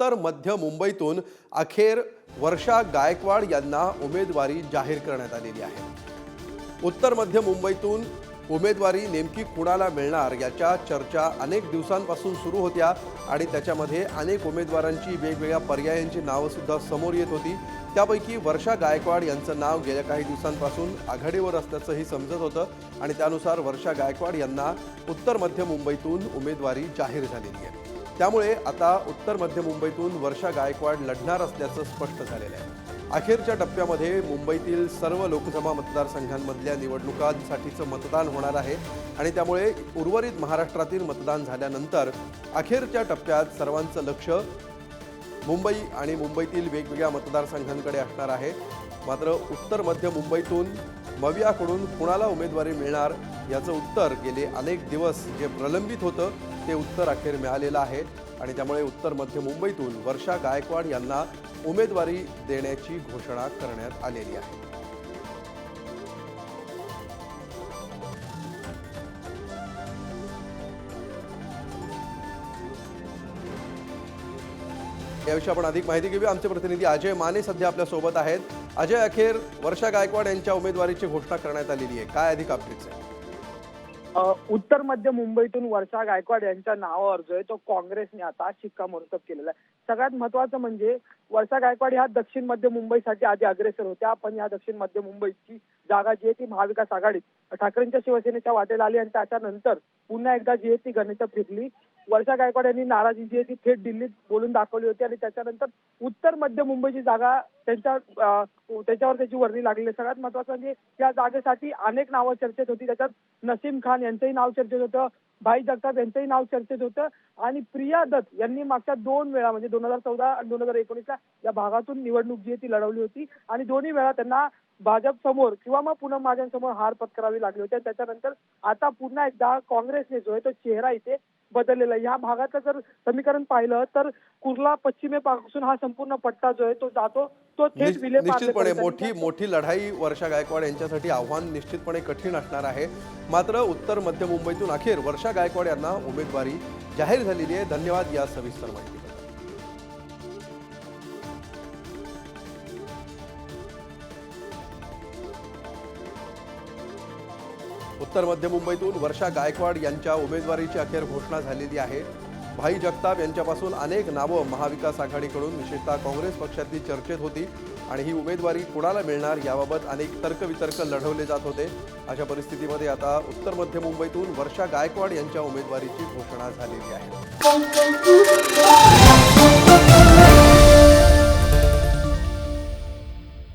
उत्तर मध्य मुंबईतून अखेर वर्षा गायकवाड यांना उमेदवारी जाहीर करण्यात आलेली आहे. उत्तर मध्य मुंबईतून उमेदवारी नेमकी कुणाला मिळणार याच्या चर्चा अनेक दिवसांपासून सुरू होत्या आणि त्याच्यामध्ये अनेक उमेदवारांची वेगवेगळ्या पर्यायांची नावं सुद्धा समोर येत होती. त्यापैकी वर्षा गायकवाड यांचं नाव गेल्या काही दिवसांपासून आघाडीवर असल्याचंही समजत होतं आणि त्यानुसार वर्षा गायकवाड यांना उत्तर मध्य मुंबईतून उमेदवारी जाहीर झालेली आहे. त्यामुळे आता उत्तर मध्य मुंबईतून वर्षा गायकवाड लढणार असल्याचं स्पष्ट झालेलं आहे. अखेरच्या टप्प्यामध्ये मुंबईतील सर्व लोकसभा मतदारसंघांमधल्या निवडणुकांसाठीचं मतदान होणार आहे आणि त्यामुळे उर्वरित महाराष्ट्रातील मतदान झाल्यानंतर अखेरच्या टप्प्यात सर्वांचं लक्ष मुंबई आणि मुंबईतील वेगवेगळ्या मतदारसंघांकडे असणार आहे. मात्र उत्तर मध्य मुंबईतून मवियाकडून कुणाला उमेदवारी मिळणार याचं उत्तर गेले अनेक दिवस जे प्रलंबित होतं ते उत्तर अखेर मिळालेलं आहे. आणि त्यामुळे उत्तर मध्य मुंबईतून वर्षा गायकवाड यांना उमेदवारी देण्याची घोषणा करण्यात आलेली आहे. याविषयी आपण अधिक माहिती घेऊया. आमचे प्रतिनिधी अजय माने सध्या आपल्यासोबत आहेत. अजय अखेर वर्षा गायकवाड यांच्या उमेदवारीची घोषणा करण्यात आलेली आहे. काय अधिक अपडेट्स आहे उत्तर मध्य मुंबईतून वर्षा गायकवाड यांच्या नावावर जो आहे तो काँग्रेसने आता शिक्कामोर्तब केलेला आहे. सगळ्यात महत्वाचं म्हणजे वर्षा गायकवाड ह्या दक्षिण मध्य मुंबईसाठी आधी अग्रेसर होत्या. पण या दक्षिण मध्य मुंबईची जागा जी आहे ती महाविकास आघाडीत. ठाकरेंच्या शिवसेनेच्या वाटेला आली आणि त्याच्यानंतर पुन्हा एकदा जी आहे ती गणित फिरली. वर्षा गायकवाड यांनी नाराजी जी आहे ती थेट दिल्लीत बोलून दाखवली होती आणि त्याच्यानंतर उत्तर मध्य मुंबईची जागा त्यांच्या त्याच्यावर त्याची वर्णी लागली. सगळ्यात महत्वाचं म्हणजे या जागेसाठी अनेक नावं चर्चेत होती. त्याच्यात नसीम खान यांचंही नाव चर्चेत होतं. भाई जगताप यांचंही नाव चर्चेत होतं. आणि प्रिया दत्त यांनी मागच्या दोन वेळा म्हणजे दोन हजार चौदा आणि दोन हजार एकोणीसला या भागातून निवडणूक जी आहे ती लढवली होती. आणि दोन्ही वेळा त्यांना भाजप समोर किंवा मग पुन्हा माझ्यांसमोर हार पत्करावी लागली होती. त्याच्यानंतर आता पुन्हा एकदा काँग्रेसने जो आहे तो चेहरा इथे बदललेला आहे. या भागाचं जर समीकरण पाहिलं तर कुर्ला पश्चिमेपासून हा संपूर्ण पट्टा जो आहे तो जातो. तो थेट विले निश्चितपणे मोठी मोठी लढाई वर्षा गायकवाड यांच्यासाठी आव्हान निश्चितपणे कठीण असणार आहे. मात्र उत्तर मध्य मुंबईतून अखेर वर्षा गायकवाड यांना उमेदवारी जाहीर झालेली आहे. धन्यवाद या सविस्तर माहितीबद्दल. उत्तर मध्य मुंबईतून वर्षा गायकवाड यांच्या उमेदवारीची अखेर घोषणा झालेली आहे. भाई जगताप यांच्यापासून अनेक नावं महाविकास आघाडीकडून विशेषतः काँग्रेस पक्षातली चर्चेत होती आणि ही उमेदवारी कुणाला मिळणार याबाबत अनेक तर्कवितर्क लढवले जात होते. अशा परिस्थितीमध्ये आता उत्तर मध्य मुंबईतून वर्षा गायकवाड यांच्या उमेदवारीची घोषणा झालेली आहे.